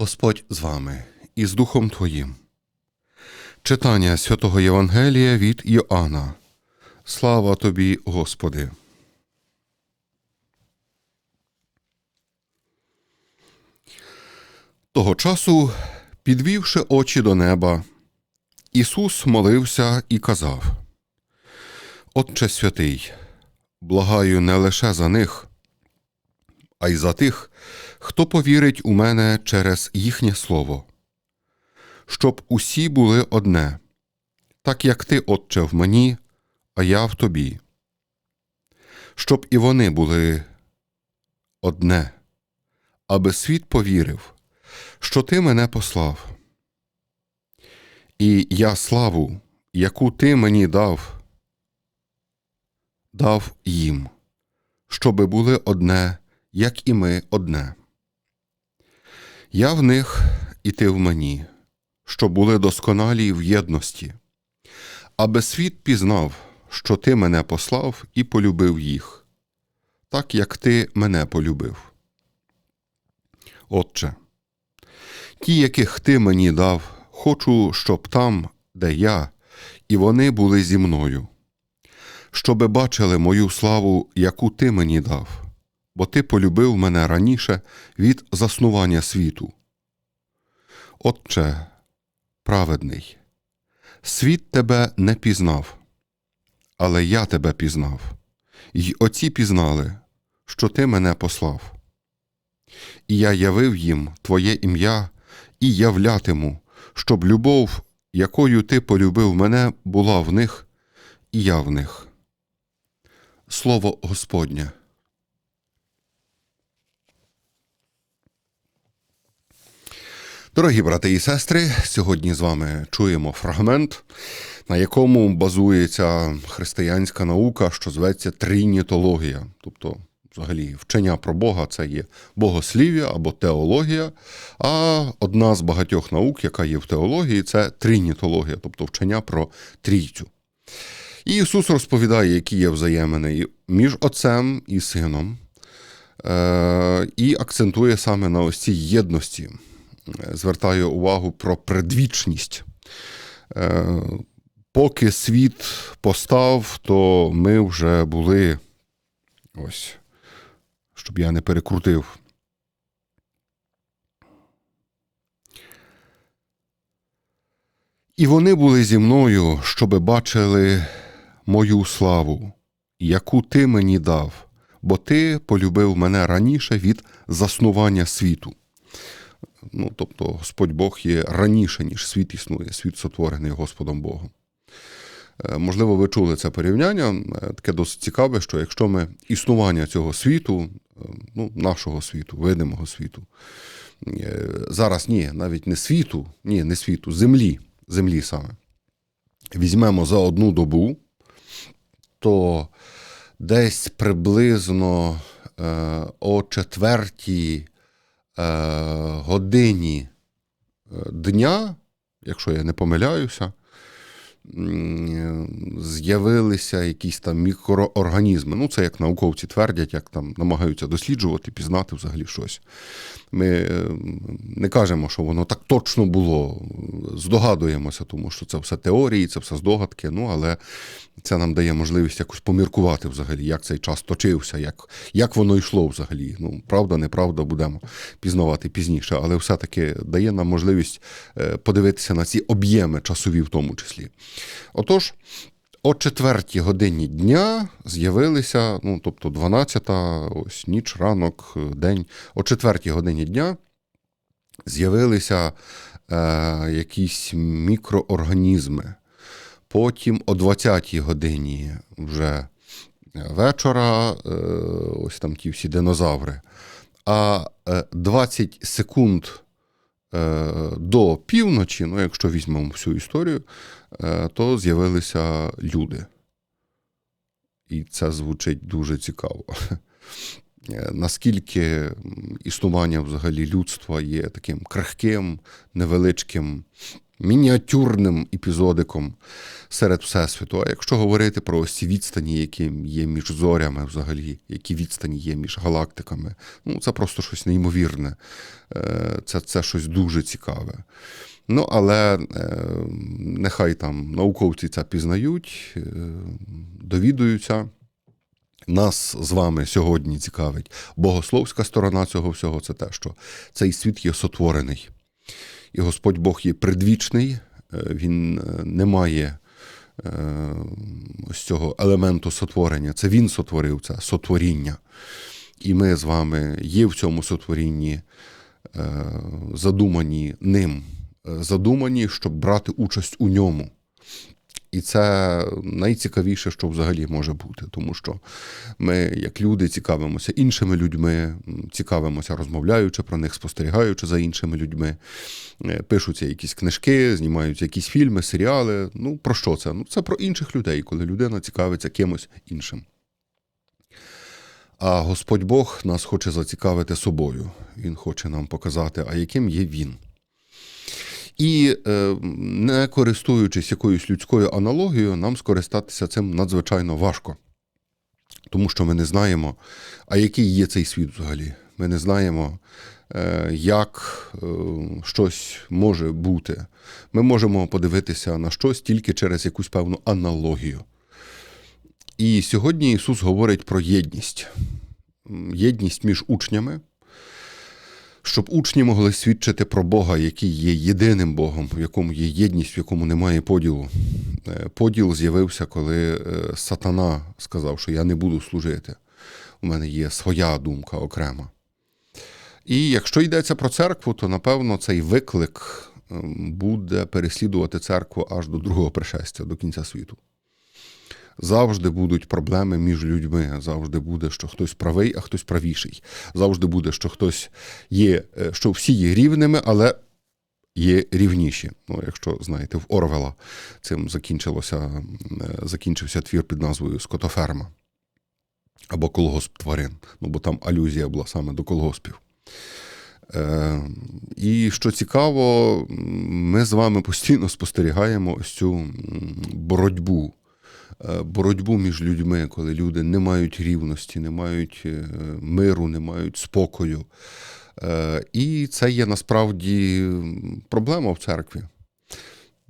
Господь з вами і з Духом Твоїм. Читання святого Євангелія від Йоанна. Слава тобі, Господи. Того часу, підвівши очі до неба, Ісус молився і казав: Отче святий, благаю не лише за них, а й за тих, хто повірить у мене через їхнє слово, щоб усі були одне, так як ти, Отче, в мені, а я в тобі, щоб і вони були одне, аби світ повірив, що ти мене послав. І я славу, яку ти мені дав, дав їм, щоби були одне, як і ми одне. Я в них і ти в мені, що були досконалі в єдності, аби світ пізнав, що ти мене послав і полюбив їх, так як ти мене полюбив. Отче, ті, яких ти мені дав, хочу, щоб там, де я, і вони були зі мною, щоби бачили мою славу, яку ти мені дав, бо ти полюбив мене раніше від заснування світу. Отче, праведний, світ тебе не пізнав, але я тебе пізнав, й оці пізнали, що ти мене послав. І я явив їм Твоє ім'я і являтиму, щоб любов, якою ти полюбив мене, була в них, і я в них. Слово Господнє. Дорогі брати і сестри, сьогодні з вами чуємо фрагмент, на якому базується християнська наука, що зветься тринітологія, тобто, взагалі, вчення про Бога це є богослів'я або теологія. А одна з багатьох наук, яка є в теології, це тринітологія, тобто вчення про трійцю. І Ісус розповідає, які є взаємини між Отцем і Сином, е- і акцентує саме на ось цій єдності звертає увагу про предвічність. Е, Поки світ постав, то ми вже були ось, щоб я не перекрутив. І вони були зі мною, щоби бачили мою славу, яку ти мені дав, бо ти полюбив мене раніше від заснування світу. Ну, тобто Господь Бог є раніше, ніж світ існує, світ сотворений Господом Богом. Е, Можливо, ви чули це порівняння, е, таке досить цікаве, що якщо ми існування цього світу, е, ну, нашого світу, видимого світу, зараз ні, навіть не світу, ні, не світу, землі, землі саме, візьмемо за одну добу, то десь приблизно о четвертій годині е, дня, якщо я не помиляюся, з'явилися якісь там мікроорганізми. Ну, це як науковці твердять, як там намагаються досліджувати, пізнати взагалі щось. Ми е, не кажемо, що воно так точно було. Здогадуємося, тому що це все теорії, це все здогадки. Ну, але це нам дає можливість якось поміркувати взагалі, як цей час точився, як, як воно йшло взагалі. Ну, правда, неправда, будемо пізнавати пізніше, але все-таки дає нам можливість е, подивитися на ці об'єми часові в тому числі. Отож, о четвертій годині дня з'явилися, ну, тобто 12-та, ось ніч, ранок, день, о четвертій годині дня з'явилися е, якісь мікроорганізми. Потім о 20-й годині вже вечора, е, ось там ті всі динозаври. А е, 20 секунд е, до півночі, ну, якщо візьмемо всю історію, е, то з'явилися люди. І це звучить дуже цікаво. Е, Наскільки існування взагалі людства є таким крихким, невеличким мініатюрним епізодиком серед Всесвіту. А якщо говорити про ці відстані, які є між зорями, взагалі, які відстані є між галактиками, ну це просто щось неймовірне, Е, це, це щось дуже цікаве. Ну, але е, нехай там науковці це пізнають, е, довідуються. Нас з вами сьогодні цікавить богословська сторона цього всього це те, що цей світ є сотворений. І Господь Бог є предвічний, е, він е, не має е, ось цього елементу сотворення. Це він сотворив це сотворіння. І ми з вами є в цьому сотворінні задумані ним, задумані, щоб брати участь у ньому. І це найцікавіше, що взагалі може бути, тому що ми, як люди, цікавимося іншими людьми, цікавимося, розмовляючи про них, спостерігаючи за іншими людьми. Е, Пишуться якісь книжки, знімаються якісь фільми, серіали. Ну про що це? Ну це про інших людей, коли людина цікавиться кимось іншим. А Господь Бог нас хоче зацікавити собою. Він хоче нам показати, а яким є він. І е, не користуючись якоюсь людською аналогією, нам скористатися цим надзвичайно важко. Тому що ми не знаємо, а який є цей світ взагалі. Ми не знаємо, е, як е, щось може бути. Ми можемо подивитися на щось тільки через якусь певну аналогію. І сьогодні Ісус говорить про єдність. Єдність між учнями, щоб учні могли свідчити про Бога, який є єдиним Богом, в якому є єдність, в якому немає поділу. Е, Поділ з'явився, коли е, сатана сказав, що я не буду служити. У мене є своя думка окрема. І якщо йдеться про церкву, то напевно цей виклик ем, буде переслідувати церкву аж до другого пришестя, до кінця світу. Завжди будуть проблеми між людьми. Завжди буде, що хтось правий, а хтось правіший. Завжди буде, що хтось є, е, що всі є рівними, але є рівніші. Ну, якщо знаєте, в Орвела цим закінчилося, е, закінчився твір під назвою Скотоферма або Колгосп тварин. Ну, бо там алюзія була саме до колгоспів. Е, і що цікаво, ми з вами постійно спостерігаємо ось цю боротьбу. Е, Боротьбу між людьми, коли люди не мають рівності, не мають е, миру, не мають спокою. Е, І це є насправді проблема в церкві.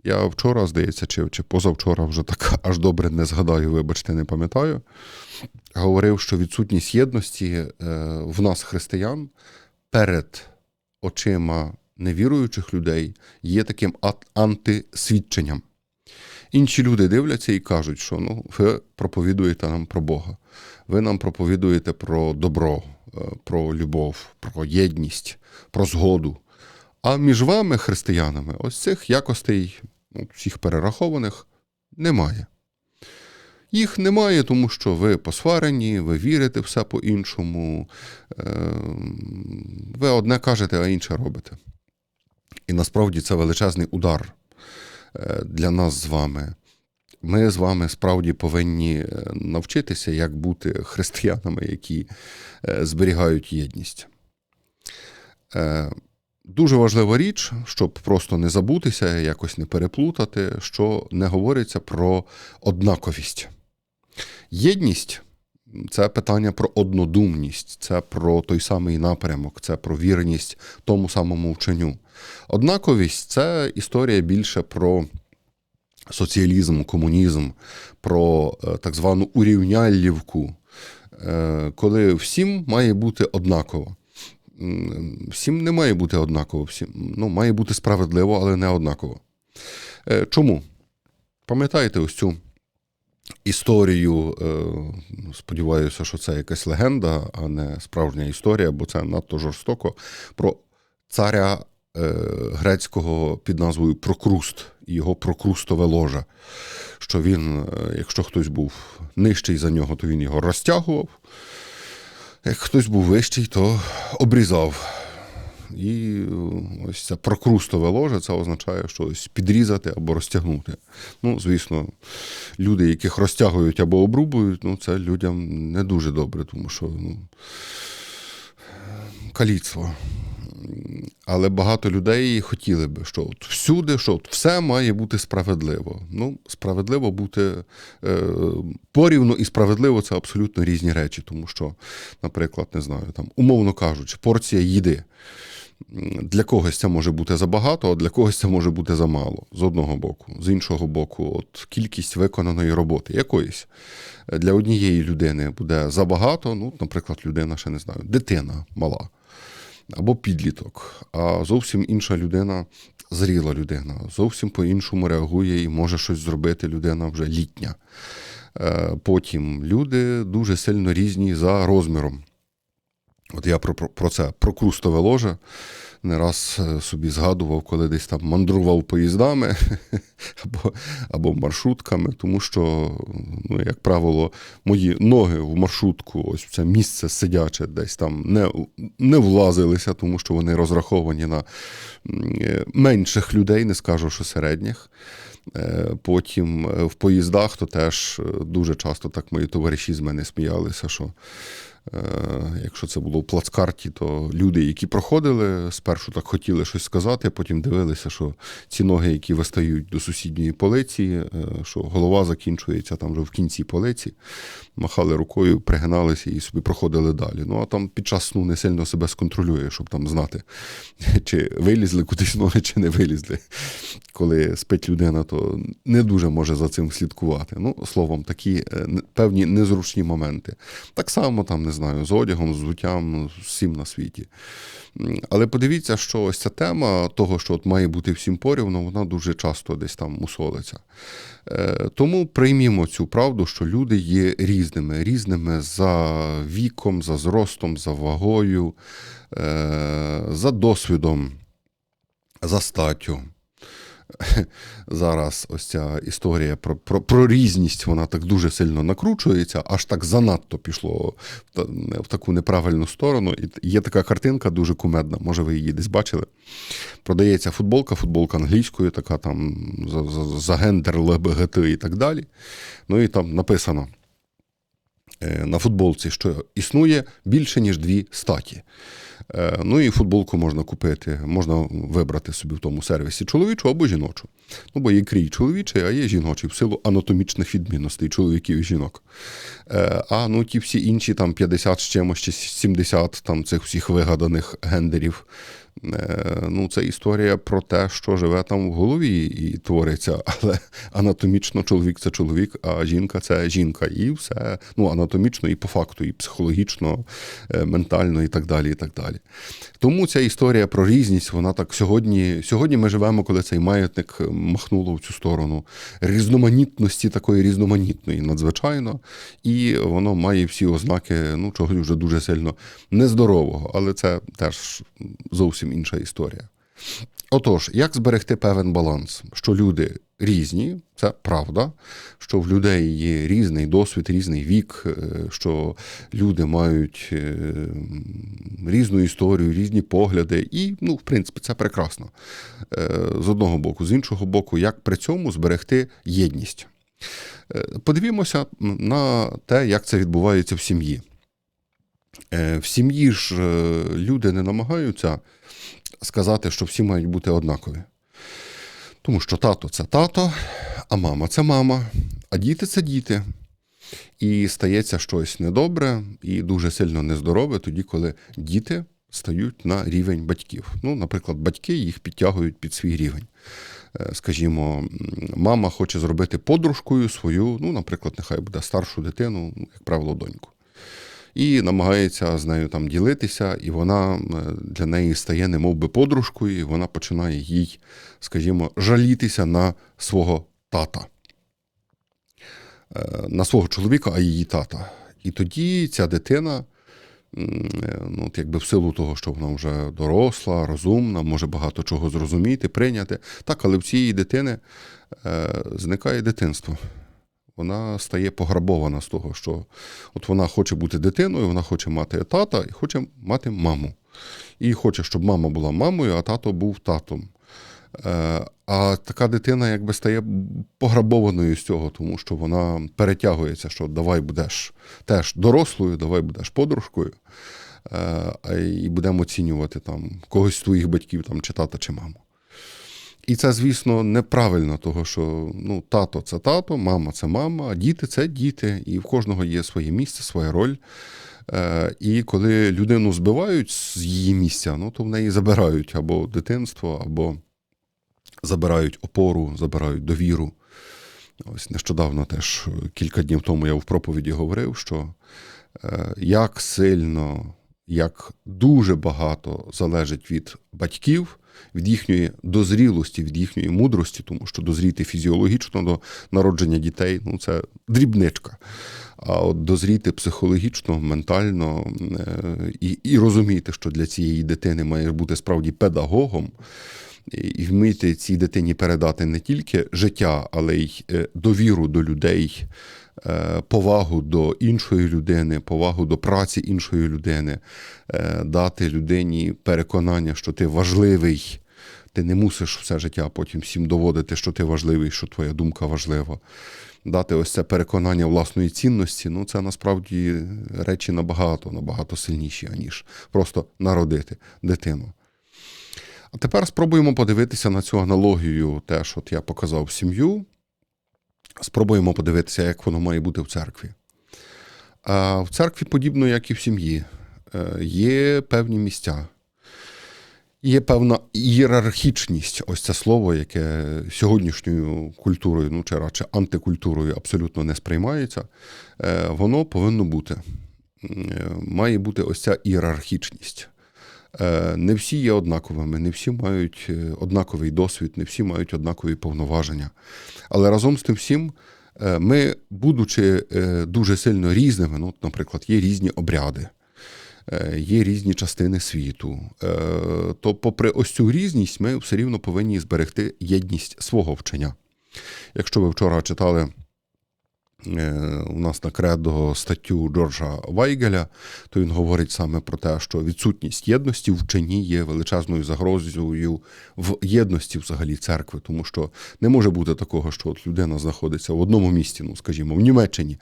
Я вчора, здається, чи, чи позавчора вже так аж добре не згадаю, вибачте, не пам'ятаю. Говорив, що відсутність єдності в нас, християн, перед очима невіруючих людей є таким антисвідченням. Інші люди дивляться і кажуть, що ну, ви проповідуєте нам про Бога, ви нам проповідуєте про добро, е, про любов, про єдність, про згоду. А між вами, християнами, ось цих якостей, ну, всіх перерахованих, немає. Їх немає, тому що ви посварені, ви вірите все по-іншому, е, ви одне кажете, а інше робите. І насправді це величезний удар для нас з вами. Ми з вами справді повинні е, навчитися, як бути християнами, які е, зберігають єдність. Е, Дуже важлива річ, щоб просто не забутися, якось не переплутати, що не говориться про однаковість. Єдність це питання про однодумність, це про той самий напрямок, це про вірність тому самому вченню. Однаковість це історія більше про соціалізм, комунізм, про е, так звану урівнялівку, е, коли всім має бути однаково. Всім не має бути однаково, всім, ну, має бути справедливо, але не однаково. Е, Чому? Пам'ятаєте ось цю історію, е, сподіваюся, що це якась легенда, а не справжня історія, бо це надто жорстоко, про царя е, грецького під назвою Прокруст його прокрустове ложе. Що він, е, якщо хтось був нижчий за нього, то він його розтягував. Як хтось був вищий, то обрізав. І е, ось це прокрустове ложе, це означає щось підрізати або розтягнути. Ну, звісно, люди, яких розтягують або обрубують, ну, це людям не дуже добре, тому що ну, каліцтво. Але багато людей хотіли би, що от всюди, що от все має бути справедливо. Ну, справедливо бути е, порівну і справедливо це абсолютно різні речі, тому що, наприклад, не знаю, там, умовно кажучи, порція їди. Для когось це може бути забагато, а для когось це може бути замало з одного боку. З іншого боку, от кількість виконаної роботи якоїсь для однієї людини буде забагато. Ну, наприклад, людина ще не знаю, дитина мала або підліток, а зовсім інша людина, зріла людина, зовсім по-іншому реагує і може щось зробити людина вже літня. Е, Потім люди дуже сильно різні за розміром. От я про, про, це, про крустове ложе. Не раз е, собі згадував, коли десь там мандрував поїздами або, або маршрутками, тому що, ну, як правило, мої ноги в маршрутку, ось це місце сидяче, десь там не, не влазилися, тому що вони розраховані на е, менших людей, не скажу, що середніх. Е, Потім в поїздах то теж дуже часто так мої товариші з мене сміялися, що якщо це було в плацкарті, то люди, які проходили, спершу так хотіли щось сказати, а потім дивилися, що ці ноги, які вистають до сусідньої полиці, е, що голова закінчується там вже в кінці полиці, махали рукою, пригиналися і собі проходили далі. Ну а там під час сну не сильно себе сконтролює, щоб там знати, чи вилізли кудись ноги, чи не вилізли. Коли спить людина, то не дуже може за цим слідкувати. Ну, словом, такі е, певні незручні моменти. Так само, там, не знаю, з одягом, з взуттям, всім на світі. Але подивіться, що ось ця тема того, що от має бути всім порівну, вона дуже часто десь там мусолиться. Е, Тому приймімо цю правду, що люди є різними, різними за віком, за зростом, за вагою, е, за досвідом, за статтю. Зараз ось ця історія про, про, про різність, вона так дуже сильно накручується, аж так занадто пішло в, в таку неправильну сторону. І є така картинка дуже кумедна, може ви її десь бачили. Продається футболка, футболка англійською, така там за, за, за гендер, ЛГБТ і так далі. Ну і там написано е, на футболці, що існує більше, ніж дві статі. Е, Ну і футболку можна купити, можна вибрати собі в тому сервісі чоловічу або жіночу. Ну, бо є крій чоловічий, а є жіночий в силу анатомічних відмінностей чоловіків і жінок. Е, А ну ті всі інші там 50 з чимось чи 70 там цих всіх вигаданих гендерів. Е, Ну, це історія про те, що живе там в голові і твориться, але анатомічно чоловік це чоловік, а жінка це жінка. І все ну, анатомічно, і по факту, і психологічно, е, ментально, і так далі. і так далі. Тому ця історія про різність, вона так сьогодні. Сьогодні ми живемо, коли цей маятник махнуло в цю сторону різноманітності, такої різноманітної, надзвичайно, і воно має всі ознаки ну, чогось вже дуже сильно нездорового, але це теж зовсім інша історія. Отож, як зберегти певен баланс, що люди різні, це правда, що в людей є різний досвід, різний вік, е, що люди мають е, різну історію, різні погляди, і, ну, в принципі, це прекрасно. Е, З одного боку, з іншого боку, як при цьому зберегти єдність. Подивімося на те, як це відбувається в сім'ї. Е, В сім'ї ж е, люди не намагаються сказати, що всі мають бути однакові. Тому що тато це тато, а мама це мама, а діти це діти. І стається щось недобре і дуже сильно нездорове тоді, коли діти стають на рівень батьків. Ну, наприклад, батьки їх підтягують під свій рівень. Е, Скажімо, мама хоче зробити подружкою свою, ну, наприклад, нехай буде старшу дитину, ну, як правило, доньку. І намагається з нею там ділитися, і вона е, для неї стає немов би подружкою, і вона починає їй, скажімо, жалітися на свого тата, Е, на свого чоловіка, а її тата. І тоді ця дитина, е, ну, от якби в силу того, що вона вже доросла, розумна, може багато чого зрозуміти, прийняти. Так, але в цієї дитини зникає дитинство. Вона стає пограбована з того, що от вона хоче бути дитиною, вона хоче мати тата і хоче мати маму. І хоче, щоб мама була мамою, а тато був татом. Е, А така дитина якби стає пограбованою з цього, тому що вона перетягується, що давай будеш теж дорослою, давай будеш подружкою. е, і будемо оцінювати там когось з твоїх батьків, там, чи тата, чи маму. І це, звісно, неправильно, того що ну, тато це тато, мама це мама, а діти це діти, і в кожного є своє місце, своя роль. Е, І коли людину збивають з її місця, ну то в неї забирають або дитинство, або забирають опору, забирають довіру. Ось нещодавно теж кілька днів тому я в проповіді говорив, що е, як сильно, як дуже багато залежить від батьків, від їхньої дозрілості, від їхньої мудрості, тому що дозріти фізіологічно до народження дітей ну це дрібничка. А от дозріти психологічно, ментально е, і, і розуміти, що для цієї дитини маєш бути справді педагогом. І вміти цій дитині передати не тільки життя, але й е, довіру до людей, повагу до іншої людини, повагу до праці іншої людини, е, дати людині переконання, що ти важливий. Ти не мусиш все життя потім всім доводити, що ти важливий, що твоя думка важлива. Дати ось це переконання власної цінності, ну це насправді речі набагато, набагато сильніші, аніж просто народити дитину. А тепер спробуємо подивитися на цю аналогію, теж от я показав сім'ю. Спробуємо подивитися, як воно має бути в церкві. А в церкві, подібно, як і в сім'ї, е, є певні місця. Є певна ієрархічність, ось це слово, яке сьогоднішньою культурою, ну чи радше антикультурою абсолютно не сприймається. Е, Воно повинно бути. Е, Має бути ось ця ієрархічність. Е, Не всі є однаковими, не всі мають е, однаковий досвід, не всі мають однакові повноваження. Але разом з тим всім, е, ми, будучи дуже сильно різними, ну, наприклад, є різні обряди, є різні частини світу, то, попри ось цю різність, ми все рівно повинні зберегти єдність свого вчення. Якщо ви вчора читали у нас на кредо статтю Джорджа Вайгеля, то він говорить саме про те, що відсутність єдності в вченні є величезною загрозою в єдності взагалі церкви, тому що не може бути такого, що от людина знаходиться в одному місті, ну скажімо, в Німеччині,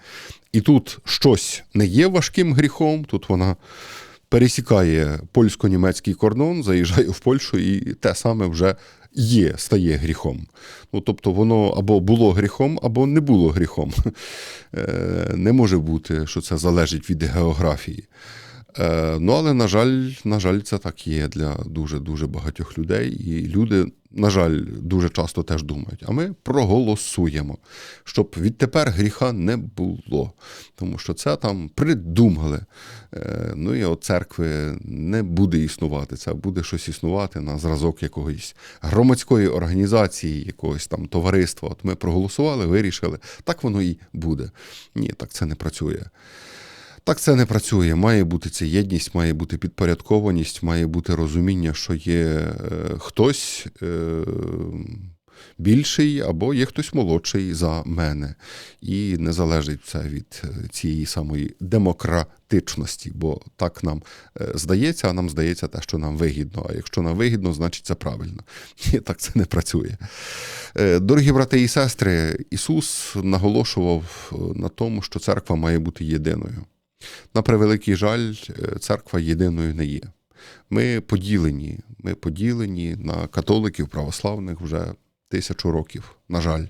і тут щось не є важким гріхом, тут вона. Пересікає польсько-німецький кордон, заїжджає в Польщу, і те саме вже є, стає гріхом. Ну, тобто воно або було гріхом, або не було гріхом. Е, Не може бути, що це залежить від географії. Е, Ну, але, на жаль, на жаль, це так є для дуже-дуже багатьох людей. І люди, на жаль, дуже часто теж думають, а ми проголосуємо, щоб відтепер гріха не було. Тому що це там придумали. Е, Ну і от церкви не буде існувати. Це буде щось існувати на зразок якоїсь громадської організації, якогось там товариства. От ми проголосували, вирішили, так воно і буде. Ні, так це не працює. Так це не працює. Має бути ця єдність, має бути підпорядкованість, має бути розуміння, що є е, хтось е, більший або є хтось молодший за мене. І не залежить це від е, цієї самої демократичності, бо так нам здається, а нам здається те, що нам вигідно. А якщо нам вигідно, значить це правильно. Ні, так це не працює. Дорогі брати і сестри, Ісус наголошував на тому, що церква має бути єдиною. На превеликий жаль, е, церква єдиною не є. Ми поділені, ми поділені на католиків, православних вже тисячу років, на жаль.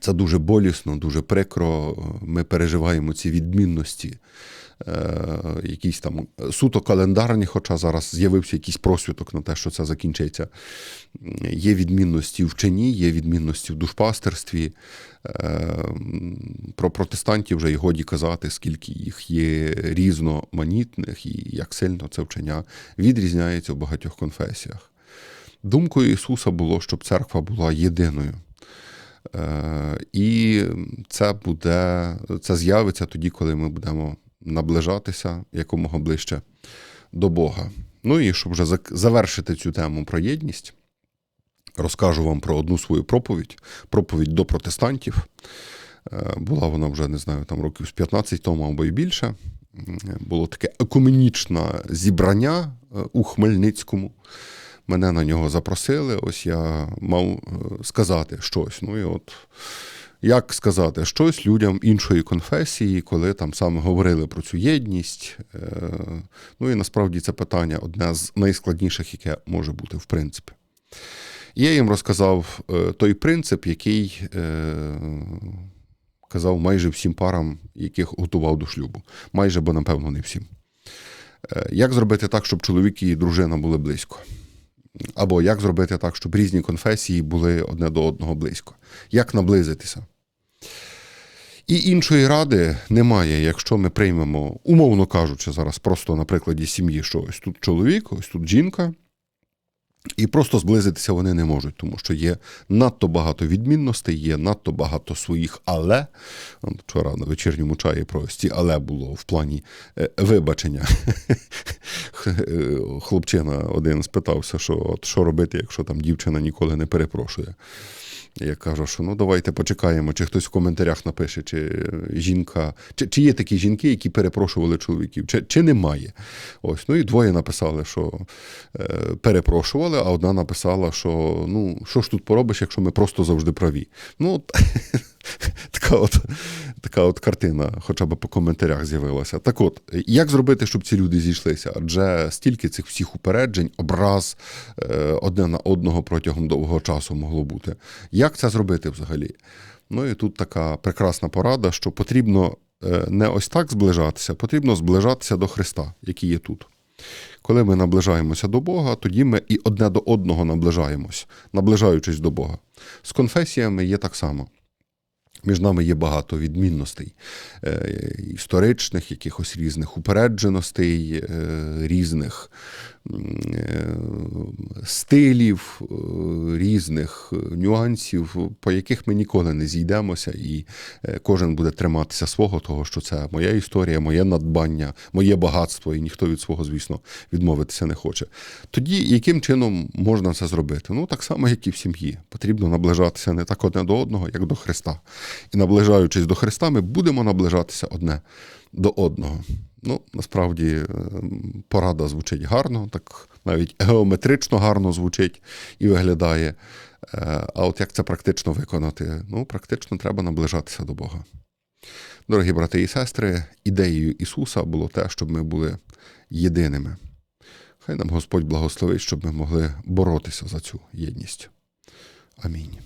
Це дуже болісно, дуже прикро. Ми переживаємо ці відмінності, якісь там суто календарні, хоча зараз з'явився якийсь просвіток на те, що це закінчиться. Є відмінності в вченні, є відмінності в душпастерстві. Е, Про протестантів вже й годі казати, скільки їх є різноманітних і як сильно це вчення відрізняється в багатьох конфесіях. Думкою Ісуса було, щоб церква була єдиною. Е, І це буде, це з'явиться тоді, коли ми будемо наближатися якомога ближче до Бога. Ну і щоб вже завершити цю тему про єдність, розкажу вам про одну свою проповідь, проповідь до протестантів. Е, Була вона вже, не знаю, там років з 15 тому або й більше. Було таке екуменічне зібрання е, у Хмельницькому. Мене на нього запросили. Ось я мав е, сказати щось. Ну і от як сказати, щось людям іншої конфесії, коли там саме говорили про цю єдність. Е, Ну і насправді це питання одне з найскладніших, яке може бути, в принципі. І я їм розказав е, той принцип, який е, казав майже всім парам, яких готував до шлюбу. Майже, бо напевно не всім. Як зробити так, щоб чоловік і дружина були близько? Або як зробити так, щоб різні конфесії були одне до одного близько? Як наблизитися? І іншої ради немає, якщо ми приймемо, умовно кажучи, зараз просто на прикладі сім'ї, що ось тут чоловік, ось тут жінка, і просто зблизитися вони не можуть, тому що є надто багато відмінностей, є надто багато своїх але. Вчора на вечірньому чаї про ці але було в плані е, вибачення. Е, Хлопчина один спитався, що от що робити, якщо там дівчина ніколи не перепрошує. Я кажу, що ну давайте почекаємо, чи хтось в коментарях напише, чи е, жінка, чи, чи є такі жінки, які перепрошували чоловіків, чи, чи немає. Ось, ну і двоє написали, що е, перепрошували, а одна написала, що ну що ж тут поробиш, якщо ми просто завжди праві. Ну, така от, така от картина, хоча б по коментарях з'явилася. Так от, як зробити, щоб ці люди зійшлися? Адже стільки цих всіх упереджень, образ е, одне на одного протягом довгого часу могло бути. Як це зробити взагалі? Ну і тут така прекрасна порада, що потрібно е, не ось так зближатися, потрібно зближатися до Христа, який є тут. Коли ми наближаємося до Бога, тоді ми і одне до одного наближаємось, наближаючись до Бога. З конфесіями є так само. Між нами є багато відмінностей е, історичних, якихось різних упередженостей, е, різних стилів, е, різних нюансів, по яких ми ніколи не зійдемося, і е, кожен буде триматися свого, того, що це моя історія, моє надбання, моє багатство, і ніхто від свого, звісно, відмовитися не хоче. Тоді яким чином можна це зробити? Ну, так само, як і в сім'ї. Потрібно наближатися не так одне до одного, як до Христа. І наближаючись до Христа, ми будемо наближатися одне до одного. Ну, насправді, е, порада звучить гарно, так навіть геометрично гарно звучить і виглядає. Е, А от як це практично виконати? Ну, практично треба наближатися до Бога. Дорогі брати і сестри, ідеєю Ісуса було те, щоб ми були єдиними. Хай нам Господь благословить, щоб ми могли боротися за цю єдність. Амінь.